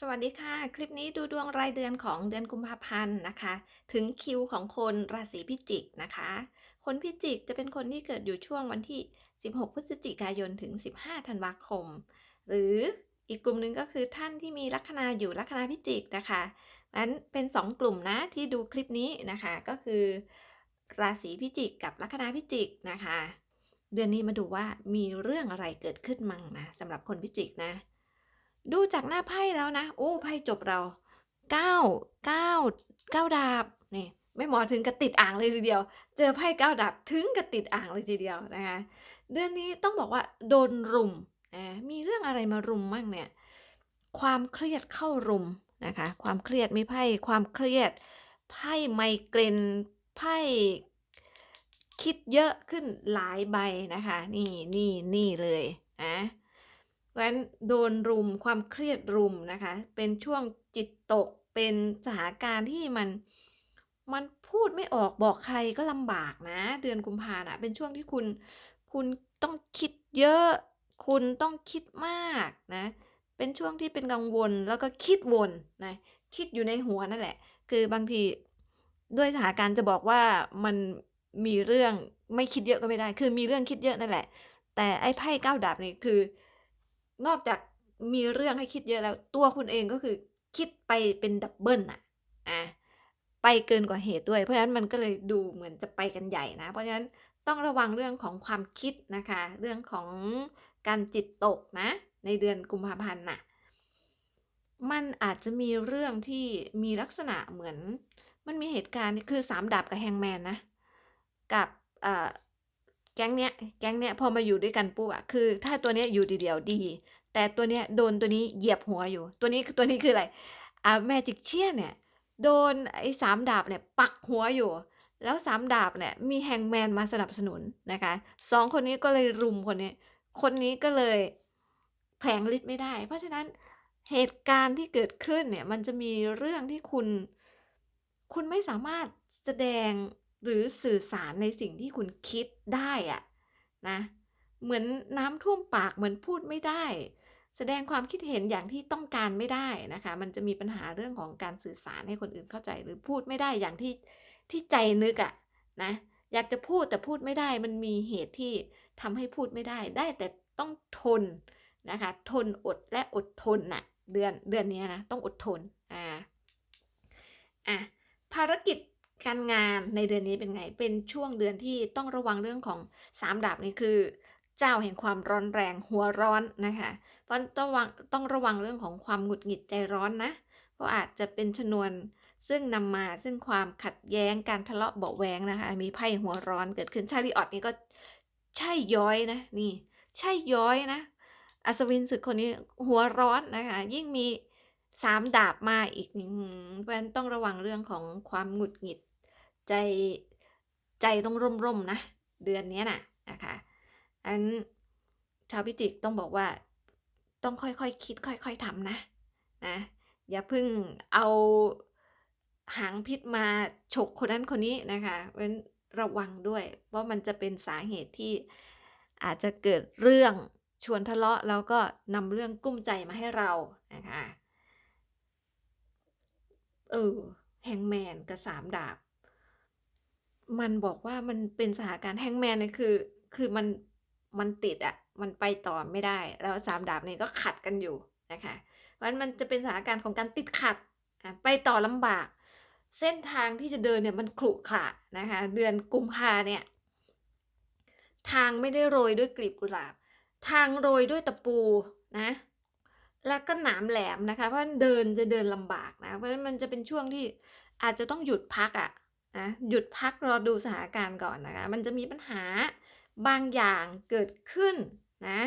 สวัสดีค่ะ คลิปนี้ดูดวงรายเดือนของเดือนกุมภาพันธ์นะคะ ถึงคิวของคนราศีพิจิกนะคะ คนพิจิกจะเป็นคนที่เกิดอยู่ช่วงวันที่ 16 พฤศจิกายนถึง 15 ธันวาคม หรืออีกกลุ่มหนึ่งก็คือท่านที่มีลัคนาอยู่ลัคนาพิจิกนะคะนั้นเป็น 2 กลุ่มนะที่ดูคลิปนี้นะคะ ก็คือ ราศีพิจิกกับลัคนาพิจิกนะคะ เดือนนี้มาดูว่ามีเรื่องอะไรเกิดขึ้นมั่งนะสำหรับคนพิจิกนะ ดูจากหน้าไพ่แล้วนะ โอ้ไพ่จบเราเก้าเก้าเก้าดาบนี่ไม่หมอถึงกับติดอ่างเลยทีเดียว เจอไพ่เก้าดาบถึงกับติดอ่างเลยทีเดียวนะคะเดือนนี้ต้องบอกว่าโดนรุมนะมีเรื่องอะไรมารุมมั่งเนี่ยความเครียดเข้ารุมนะคะความเครียดมีไพ่ความเครียดไพ่ไมเกรนไพ่คิดเยอะขึ้นหลายใบนะคะ นี่นี่นี่เลยนะ เพราะฉะนั้นโดนรุมความเครียดรุมนะคะ เป็นช่วงจิตตกเป็นสถานการณ์ที่มันมันพูดไม่ออกบอกใครก็ลำบากนะ เดือนกุมภานะเป็นช่วงที่คุณคุณต้องคิดเยอะ คุณต้องคิดมากนะ เป็นช่วงที่เป็นกังวลแล้วก็คิดวนนะคิดอยู่ในหัวนั่นแหละ คือบางทีด้วยสถานการณ์จะบอกว่ามันมีเรื่องไม่คิดเยอะก็ไม่ได้ คือมีเรื่องคิดเยอะนั่นแหละ แต่ไอ้ไพ่เก้าดาบนี่คือ นอกจากมีเรื่องให้คิดเยอะแล้ว ตัวคุณเองก็คือคิดไปเป็นดับเบิลอะอะไปเกินกว่าเหตุด้วย เพราะฉะนั้นมันก็เลยดูเหมือนจะไปกันใหญ่นะ เพราะฉะนั้นต้องระวังเรื่องของความคิดนะคะ เรื่องของการจิตตกนะ ในเดือนกุมภาพันธ์น่ะ มันอาจจะมีเรื่องที่มีลักษณะเหมือน มันมีเหตุการณ์คือสามดาบกับแฮงแมนนะ กับอ่อ แก๊งเนี้ยแก๊งเนี้ยพอมาอยู่ด้วยกันปุ๊บอะคือ ถ้าตัวเนี้ยอยู่เดียวๆดี แต่ตัวเนี้ยโดนตัวนี้เหยียบหัวอยู่ ตัวนี้ตัวนี้คืออะไรอ่าแมจิกเชียนเนี่ยโดนไอ้สามดาบเนี่ยปักหัวอยู่ แล้วสามดาบเนี่ยมีแฮงแมนมาสนับสนุนนะคะสองคนนี้ก็เลยรุมคนนี้ คนนี้ก็เลยแผลงฤทธิ์ไม่ได้ เพราะฉะนั้นเหตุการณ์ที่เกิดขึ้นเนี่ยมันจะมีเรื่องที่คุณ คุณไม่สามารถแสดง หรือสื่อสารในสิ่งที่คุณคิดได้อะนะเหมือนน้ำท่วมปากเหมือนพูดไม่ได้ แสดงความคิดเห็นอย่างที่ต้องการไม่ได้นะคะ มันจะมีปัญหาเรื่องของการสื่อสารให้คนอื่นเข้าใจ หรือพูดไม่ได้อย่างที่ที่ใจนึกอะนะอยากจะพูดแต่พูดไม่ได้ มันมีเหตุที่ทำให้พูดไม่ได้ ได้แต่ต้องทนนะคะ ทนอดและอดทนน่ะเดือนเดือนนี้นะต้องอดทนอ่าอะภารกิจ การงานในเดือนนี้เป็นไง เป็นช่วงเดือนที่ต้องระวังเรื่องของสามดาบนี่คือ เจ้าแห่งความร้อนแรงหัวร้อนนะคะ เพราะต้องระวังต้องระวังเรื่องของความหงุดหงิดใจร้อนนะ เพราะอาจจะเป็นชนวนซึ่งนำมาซึ่งความขัดแย้งการทะเลาะเบาแวงนะคะ มีไพ่หัวร้อนเกิดขึ้นชาลีออดนี่ก็ใช่ย้อยนะนี่ ใช่ย้อยนะ อัศวินศึกคนนี้หัวร้อนนะคะ ยิ่งมีสามดาบมาอีกนี่เพราะฉะนั้นต้องระวังเรื่องของความหงุดหงิด ใจใจต้องร่มๆนะ เดือนนี้น่ะนะคะอันชาวพิจิกต้องบอกว่าต้องค่อยๆคคิด ค่อยๆทำนะนะอย่าเพิ่งเอาหางพิษมาฉกคนนั้นคนนี้นะคะเพราะฉะนั้นระวังด้วยเพรามันจะเป็นสาเหตุที่อาจจะเกิดเรื่องชวนทะเลาะแล้วก็นำเรื่องกุ้มใจมาให้เรานะคะเออแฮงแมนกับสามดาบ มันบอกว่ามันเป็นสถานการณ์แฮงแมนเนี่ยคือ คือมันมันติดอะมันไปต่อไม่ได้ แล้วสามดาบเนี่ยก็ขัดกันอยู่นะคะ เพราะฉะนั้นมันจะเป็นสถานการณ์ของการติดขัด ไปต่อลำบาก เส้นทางที่จะเดินเนี่ยมันขรุขระนะคะ เดือนกุมภาเนี่ย ทางไม่ได้โรยด้วยกลีบกุหลาบ ทางโรยด้วยตะปูนะ แล้วก็หนามแหลมนะคะ เพราะฉะนั้นเดินจะเดินลำบากนะ เพราะฉะนั้นมันจะเป็นช่วงที่อาจจะต้องหยุดพักอะ นะหยุดพักรอดูสถานการณ์ก่อนนะคะ มันจะมีปัญหาบางอย่างเกิดขึ้นนะ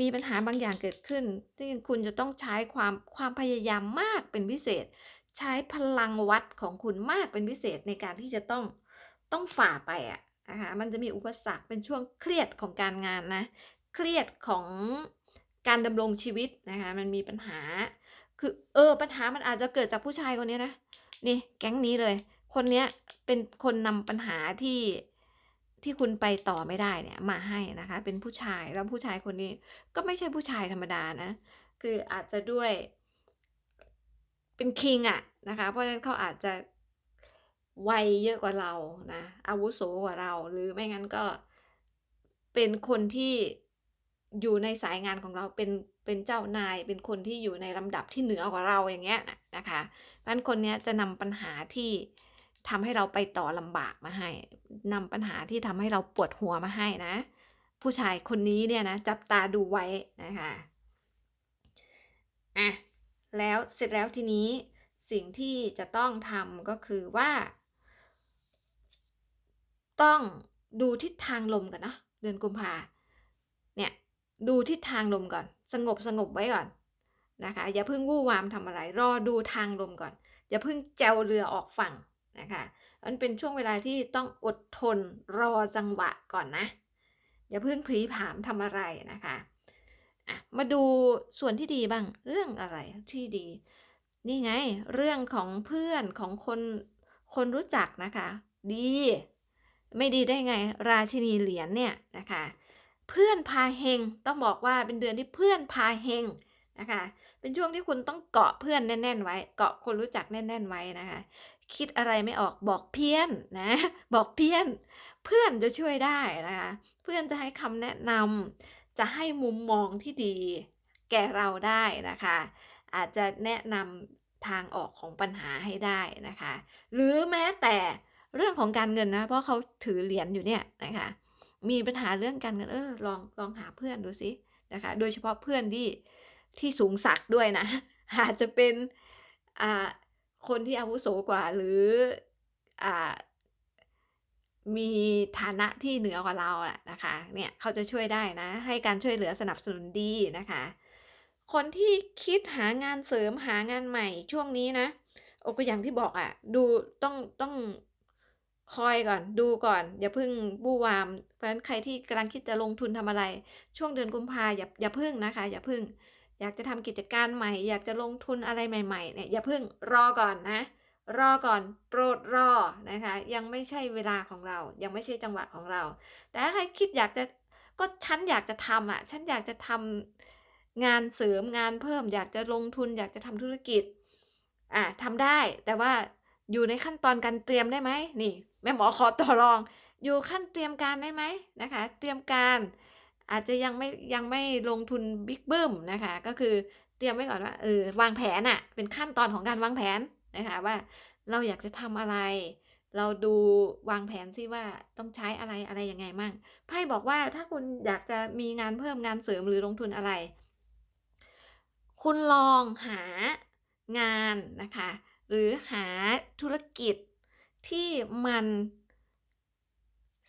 มีปัญหาบางอย่างเกิดขึ้น ที่คุณจะต้องใช้ความความพยายามมากเป็นพิเศษ ใช้พลังวัดของคุณมากเป็นพิเศษในการที่จะต้องต้องฝ่าไปอะนะคะ มันจะมีอุปสรรคเป็นช่วงเครียดของการงานนะ เครียดของการดำรงชีวิตนะคะ มันมีปัญหา คือเออปัญหามันอาจจะเกิดจากผู้ชายคนนี้นะ นี่แก๊งนี้เลย คนเนี้ยเป็นคนนำปัญหาที่ที่คุณไปต่อไม่ได้เนี่ยมาให้นะคะ เป็นผู้ชายแล้วผู้ชายคนนี้ก็ไม่ใช่ผู้ชายธรรมดานะ คืออาจจะด้วยเป็นคิงอะนะคะ เพราะฉะนั้นเขาอาจจะวัยเยอะกว่าเรานะอาวุโสกว่าเรา หรือไม่งั้นก็เป็นคนที่อยู่ในสายงานของเราเป็นเป็นเจ้านาย เป็นคนที่อยู่ในลำดับที่เหนือกว่าเราอย่างเงี้ยนะคะเพราะฉะนั้นคนนี้จะนำปัญหาที่ ทำให้เราไปต่อลำบากมาให้นำปัญหาที่ทำให้เราปวดหัวมาให้นะ ผู้ชายคนนี้เนี่ยนะจับตาดูไว้นะคะอะแล้วเสร็จแล้วทีนี้สิ่งที่จะต้องทำก็คือว่า ต้องดูทิศทางลมก่อนนะเดือนกุมภาเนี่ยดูทิศทางลมก่อน สงบๆไว้ก่อนนะคะ อย่าเพิ่งวู่วามทำอะไร รอดูทางลมก่อน อย่าเพิ่งแจวเรือออกฝั่ง นะคะมันเป็นช่วงเวลาที่ต้องอดทนรอจังหวะก่อนนะ อย่าเพิ่งพลีผามทำอะไรนะคะะมาดูส่วนที่ดีบ้างเรื่องอะไรที่ดี นี่ไงเรื่องของเพื่อนของคนคนรู้จักนะคะ ดี ไม่ดีได้ไง ราชินีเหรียญเนี่ยนะคะ เพื่อนพาเฮงต้องบอกว่าเป็นเดือนที่เพื่อนพาเฮงนะคะ เป็นช่วงที่คุณต้องเกาะเพื่อนแน่น ๆ ไว้ เกาะคนรู้จักแน่น ๆ ไว้นะคะ คิดอะไรไม่ออกบอกเพี้ยนนะบอกเพี้ยน เพื่อนจะช่วยได้นะคะเพื่อนจะให้คำแนะนำจะให้มุมมองที่ดี แก่เราได้นะคะ อาจจะแนะนำทางออกของปัญหาให้ได้นะคะ หรือแม้แต่เรื่องของการเงินนะเพราะเขาถือเหรียญอยู่เนี่ยนะคะมีปัญหาเรื่องการเงินเออลองลองหาเพื่อนดูสินะคะโดยเฉพาะเพื่อนที่ที่สูงศักด้วยนะอาจจะเป็นอ่า คนที่อาวุโสกว่าหรืออ่ามีฐานะที่เหนือกว่าเราอะนะคะ เนี่ยเขาจะช่วยได้นะ ให้การช่วยเหลือสนับสนุนดีนะคะ คนที่คิดหางานเสริมหางานใหม่ช่วงนี้นะ โอ้ก็อย่างที่บอกอะดูต้องต้องคอยก่อนดูก่อนอย่าเพิ่งวู่วาม เพราะฉะนั้นใครที่กำลังคิดจะลงทุนทำอะไร ช่วงเดือนกุมภาอย่าอย่าพึ่งนะคะ อย่าพึ่ง อยากจะทำกิจการใหม่ อยากจะลงทุนอะไรใหม่ๆเนี่ยอย่าเพึ่งรอก่อนนะ รอก่อนโปรดรอนะคะ ยังไม่ใช่เวลาของเรา ยังไม่ใช่จังหวะของเรา แต่ถ้าใครคิดอยากจะก็ฉันอยากจะทำอะฉันอยากจะทำงานเสริมงานเพิ่ม อยากจะลงทุน อยากจะทำธุรกิจอ่าทำได้ แต่ว่าอยู่ในขั้นตอนการเตรียมได้ไหมนี่แม่หมอขอต่อรอง อยู่ขั้นเตรียมการได้ไหมนะคะ เตรียมการ อาจจะยังไม่ยังไม่ลงทุนบิ๊กบึ้มนะคะ ก็คือเตรียมไว้ก่อนว่าเออวางแผนน่ะเป็นขั้นตอนของการวางแผนนะคะว่าเราอยากจะทำอะไร เราดูวางแผนซิว่าต้องใช้อะไรอะไรยังไงมั่งไพ่บอกว่าถ้าคุณอยากจะมีงานเพิ่มงานเสริมหรือลงทุนอะไร คุณลองหางานนะคะ หรือหาธุรกิจที่มัน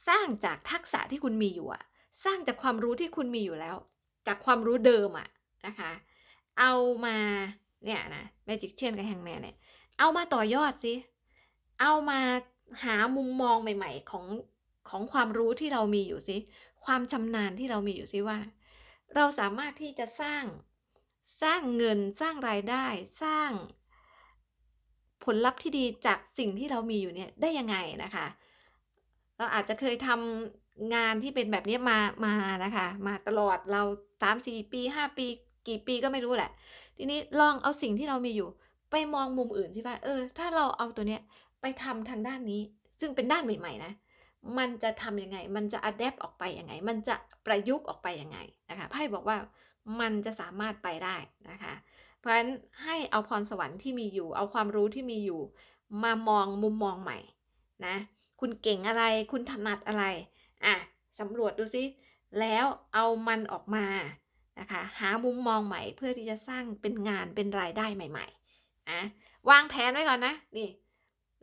สร้างจากทักษะที่คุณมีอยู่อะ สร้างจากความรู้ที่คุณมีอยู่แล้ว จากความรู้เดิมอะนะคะ เอามาเนี่ยนะ Magician กับ Hangman เนี่ย เอามาต่อยอดสิเอามาหามุมมองใหม่ ๆ ของของความรู้ที่เรามีอยู่สิความชำนาญที่เรามีอยู่สิว่า เราสามารถที่จะสร้างสร้างเงินสร้างรายได้สร้างผลลัพธ์ที่ดีจากสิ่งที่เรามีอยู่เนี่ยได้ยังไงนะคะ เราอาจจะเคยทำ งานที่เป็นแบบนี้มามานะคะ มาตลอดเรา3-4ปี5ปี กี่ปีก็ไม่รู้แหละ ทีนี้ลองเอาสิ่งที่เรามีอยู่ ไปมองมุมอื่นสิว่าเออ ถ้าเราเอาตัวเนี้ยไปทำทางด้านนี้ ซึ่งเป็นด้านใหม่ ๆ นะ มันจะทำยังไง มันจะอะแดปออกไปยังไง มันจะประยุกต์ออกไปยังไงนะคะไพ่บอกว่ามันจะสามารถไปได้นะคะ เพราะฉะนั้นให้เอาพรสวรรค์ที่มีอยู่ เอาความรู้ที่มีอยู่ มามองมุมมองใหม่นะ คุณเก่งอะไร คุณถนัดอะไร อะสำรวจดูสิแล้วเอามันออกมานะคะหามุมมองใหม่เพื่อที่จะสร้างเป็นงานเป็นรายได้ใหม่ๆอะวางแผนไว้ก่อนนะนี่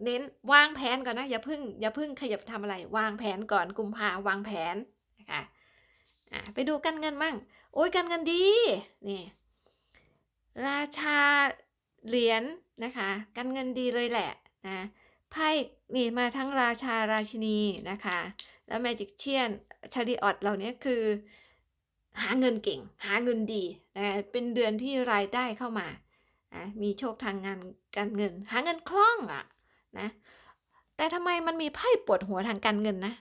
เน้นวางแผนก่อนนะอย่าพิ่งอย่าพิ่งขยับทำอะไร วางแผนก่อนกุมภาวางแผนนะคะอ่าไปดูการเงินมั่งโอ๊ยการเงินดีนี่ราชาเหรียญนะคะการเงินดีเลยแหละนะไพ่นี่มาทั้งราชาราชินีนะคะ แล้ว Magician Chariot เหล่านี้คือ หาเงินเก่ง หาเงินดีนะเป็นเดือนที่รายได้เข้ามานะมีโชคทางงานการเงิน หาเงินคล่องอะนะแต่ทำไมมันมีไพ่ปวดหัวทางการเงินนะ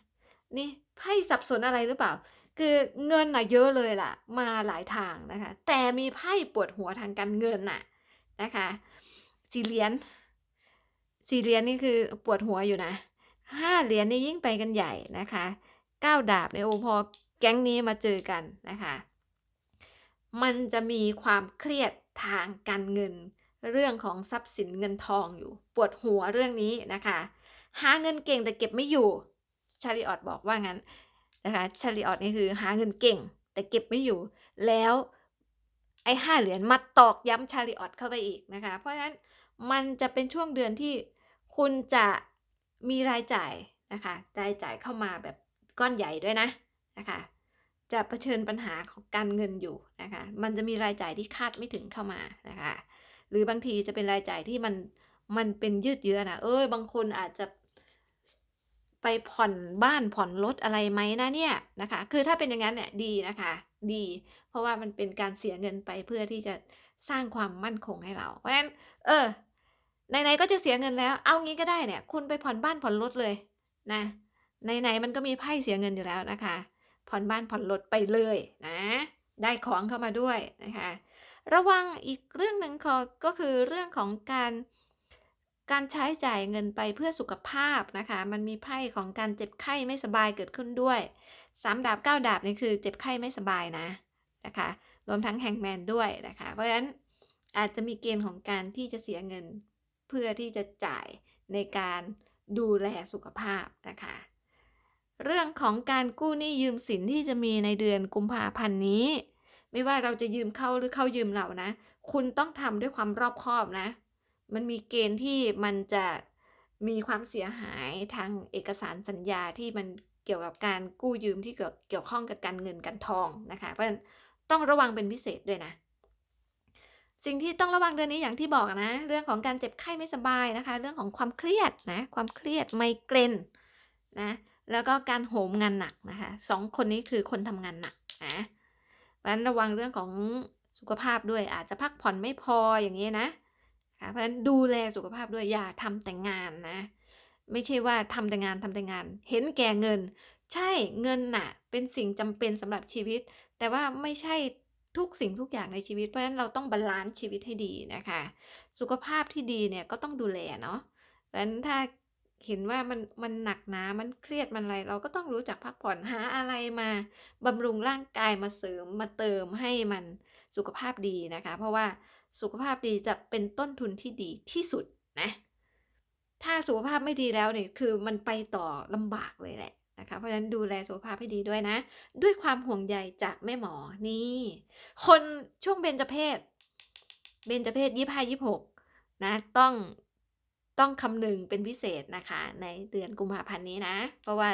นี่ไพ่สับสนอะไรหรือเปล่า คือเงินน่ะเยอะเลยล่ะ มาหลายทางนะคะ แต่มีไพ่ปวดหัวทางการเงินน่ะนะคะ4เหรียญ4เหรียญนี่คือปวดหัวอยู่นะ 5เหรียญนี่ยิ่งไปกันใหญ่นะคะ9ดาบเนี่ยโอพอแก๊งนี้มาเจอกันนะคะ มันจะมีความเครียดทางการเงิน เรื่องของทรัพย์สินเงินทองอยู่ ปวดหัวเรื่องนี้นะคะ หาเงินเก่งแต่เก็บไม่อยู่ชาริออตบอกว่างั้นนะคะชาริออตนี่คือหาเงินเก่งแต่เก็บไม่อยู่ แล้วไอ้ห้าเหรียญมาตอกย้ำชาริออตเข้าไปอีกนะคะ เพราะฉะนั้นมันจะเป็นช่วงเดือนที่คุณจะ มีรายจ่ายนะคะรายจ่ายเข้ามาแบบก้อนใหญ่ด้วยนะนะคะจะเผชิญปัญหาของการเงินอยู่นะคะมันจะมีรายจ่ายที่คาดไม่ถึงเข้ามานะคะหรือบางทีจะเป็นรายจ่ายที่มันมันเป็นยืดเยื้อนะเอ้ยบางคนอาจจะไปผ่อนบ้านผ่อนรถอะไรไหมนะเนี่ยนะคะ คือถ้าเป็นอย่างนั้นเนี่ยดีนะคะ ดี เพราะว่ามันเป็นการเสียเงินไปเพื่อที่จะสร้างความมั่นคงให้เรา เพราะฉะนั้น เออ ไหนๆก็จะเสียเงินแล้ว เอางี้ก็ได้เนี่ย คุณไปผ่อนบ้านผ่อนรถเลยนะไหนๆมันก็มีไพ่เสียเงินอยู่แล้วนะคะ ผ่อนบ้านผ่อนรถไปเลยนะ ได้ของเข้ามาด้วยนะคะ ระวังอีกเรื่องหนึ่งก็คือเรื่องของการการใช้จ่ายเงินไปเพื่อสุขภาพนะคะ มันมีไพ่ของการเจ็บไข้ไม่สบายเกิดขึ้นด้วยสามดาบเก้าดาบนี่คือเจ็บไข้ไม่สบายนะนะคะ รวมทั้งแฮงแมนด้วยนะคะ เพราะฉะนั้นอาจจะมีเกณฑ์ของการที่จะเสียเงิน เพื่อที่จะจ่ายในการดูแลสุขภาพนะคะ เรื่องของการกู้หนี้ยืมสินที่จะมีในเดือนกุมภาพันธ์นี้ ไม่ว่าเราจะยืมเขาหรือเขายืมเรานะ คุณต้องทำด้วยความรอบคอบนะ มันมีเกณฑ์ที่มันจะมีความเสียหายทางเอกสารสัญญาที่มันเกี่ยวกับการกู้ยืมที่เกี่ยวเกี่ยวข้องกับการเงินการทองนะคะ เพราะฉะนั้นต้องระวังเป็นพิเศษด้วยนะ สิ่งที่ต้องระวังเดือนนี้อย่างที่บอกนะ เรื่องของการเจ็บไข้ไม่สบายนะคะ เรื่องของความเครียดนะความเครียดไมเกรนนะแล้วก็การโหมงานหนักนะคะสองคนนี้คือคนทำงานหนักนะเพราะฉะนั้นระวังเรื่องของสุขภาพด้วยอาจจะพักผ่อนไม่พออย่างนี้นะเพราะฉะนั้นดูแลสุขภาพด้วยอย่าทำแต่งานนะ ไม่ใช่ว่าทำแต่งานทำแต่งาน เห็นแก่เงิน ใช่เงินน่ะ เป็นสิ่งจำเป็นสำหรับชีวิต แต่ว่าไม่ใช่ ทุกสิ่งทุกอย่างในชีวิต เพราะฉะนั้นเราต้องบาลานซ์ชีวิตให้ดีนะคะ สุขภาพที่ดีเนี่ยก็ต้องดูแลเนาะเพราะฉะนั้นถ้าเห็นว่ามันมันหนักหนา มันเครียด มันอะไร เราก็ต้องรู้จักพักผ่อน หาอะไรมาบำรุงร่างกายมาเสริมมาเติมให้มันสุขภาพดีนะคะ เพราะว่าสุขภาพดีจะเป็นต้นทุนที่ดีที่สุดนะ ถ้าสุขภาพไม่ดีแล้วเนี่ย คือมันไปต่อลำบากเลยแหละ นะคะ เพราะฉะนั้นดูแลสุขภาพให้ดีด้วยนะ ด้วยความห่วงใยจากแม่หมอนี่ คนช่วงเบญจเพศเบญจเพศยี่ห้ายี่หกนะต้องต้องคำนึงเป็นพิเศษนะคะ ในเดือนกุมภาพันธ์นี้นะ เพราะว่า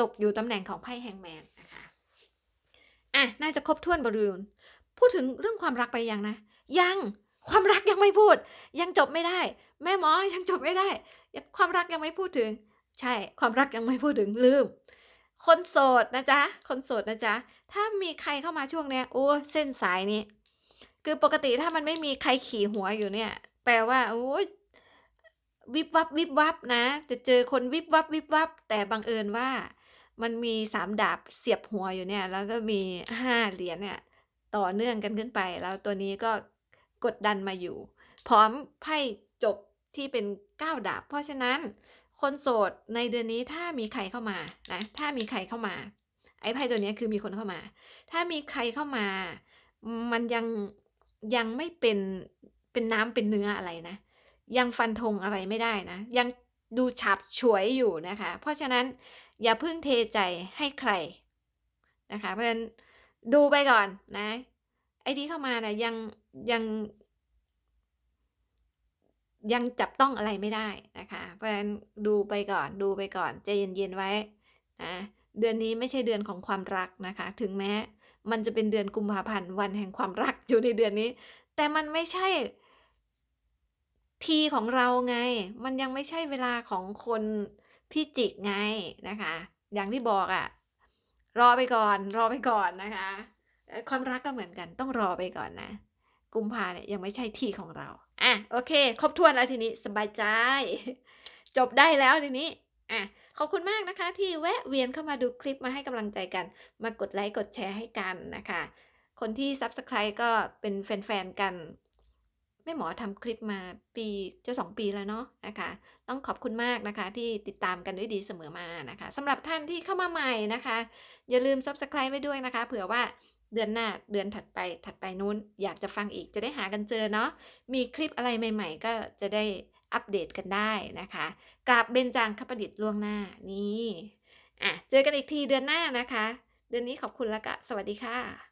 ตกอยู่ตำแหน่งของไพ่แฮงแมนนะคะอะน่าจะครบถ้วนบริบูรณ์พูดถึงเรื่องความรักไปยังนะ ยังความรักยังไม่พูด ยังจบไม่ได้ แม่หมอยังจบไม่ได้ ความรักยังไม่พูดถึง ใช่ ความรักยังไม่พูดถึงลืม คนโสดนะจ๊ะ คนโสดนะจ๊ะ ถ้ามีใครเข้ามาช่วงเนี้ย โอ้เส้นสายนี้ คือปกติถ้ามันไม่มีใครขี่หัวอยู่เนี่ย แปลว่า โอ้ยวิบวับวิบวับนะ จะเจอคนวิบวับวิบวับ แต่บังเอิญว่า มันมีสามดาบเสียบหัวอยู่เนี่ย แล้วก็มีห้าเหรียญเนี่ย ต่อเนื่องกันขึ้นไป แล้วตัวนี้ก็กดดันมาอยู่ พร้อมไพ่จบที่เป็นเก้าดาบ เพราะฉะนั้น คนโสดในเดือนนี้ถ้ามีใครเข้ามานะถ้ามีใครเข้ามา ไอ้ไพ่ตัวนี้คือมีคนเข้ามา ถ้ามีใครเข้ามา มันยังยังไม่เป็นเป็นน้ำเป็นเนื้ออะไรนะ ยังฟันธงอะไรไม่ได้นะ ยังดูฉับฉวยอยู่นะคะ เพราะฉะนั้นอย่าเพิ่งเทใจให้ใครนะคะ เพราะฉะนั้นดูไปก่อนนะ ไอ้ที่เข้ามานะยังยัง ยังจับต้องอะไรไม่ได้นะคะ เพราะฉะนั้นดูไปก่อนดูไปก่อนใจเย็นๆไว้นะเดือนนี้ไม่ใช่เดือนของความรักนะคะ ถึงแม้มันจะเป็นเดือนกุมภาพันธ์วันแห่งความรักอยู่ในเดือนนี้ แต่มันไม่ใช่ทีของเราไง มันยังไม่ใช่เวลาของคนพิจิกไงนะคะ อย่างที่บอกอะรอไปก่อน รอไปก่อนนะคะ ความรักก็เหมือนกันต้องรอไปก่อนนะ กุมภาเนี่ยยังไม่ใช่ที่ของเรา อะโอเค ครบถ้วนแล้วทีนี้สบายใจ จบได้แล้วทีนี้ อะขอบคุณมากนะคะ ที่แวะเวียนเข้ามาดูคลิปมาให้กำลังใจกัน มากดไลค์กดแชร์ให้กันนะคะ คนที่ Subscribe ก็เป็นแฟนๆกันไแม่หมอทำคลิปมาปีจะ2ปีแล้วเนาะนะคะ ต้องขอบคุณมากนะคะ ที่ติดตามกันด้วยดีเสมอมานะคะสำหรับท่านที่เข้ามาใหม่นะคะ อย่าลืม Subscribe ไว้ด้วยนะคะ เผื่อว่า เดือนหน้าเดือนถัดไปถัดไปนู้น อยากจะฟังอีกจะได้หากันเจอเนาะมีคลิปอะไรใหม่ ๆ ก็จะได้อัปเดตกันได้นะคะกราบเบญจางคประดิษฐ์ล่วงหน้านี่อะเจอกันอีกทีเดือนหน้านะคะ เดือนนี้ขอบคุณแล้วก็สวัสดีค่ะ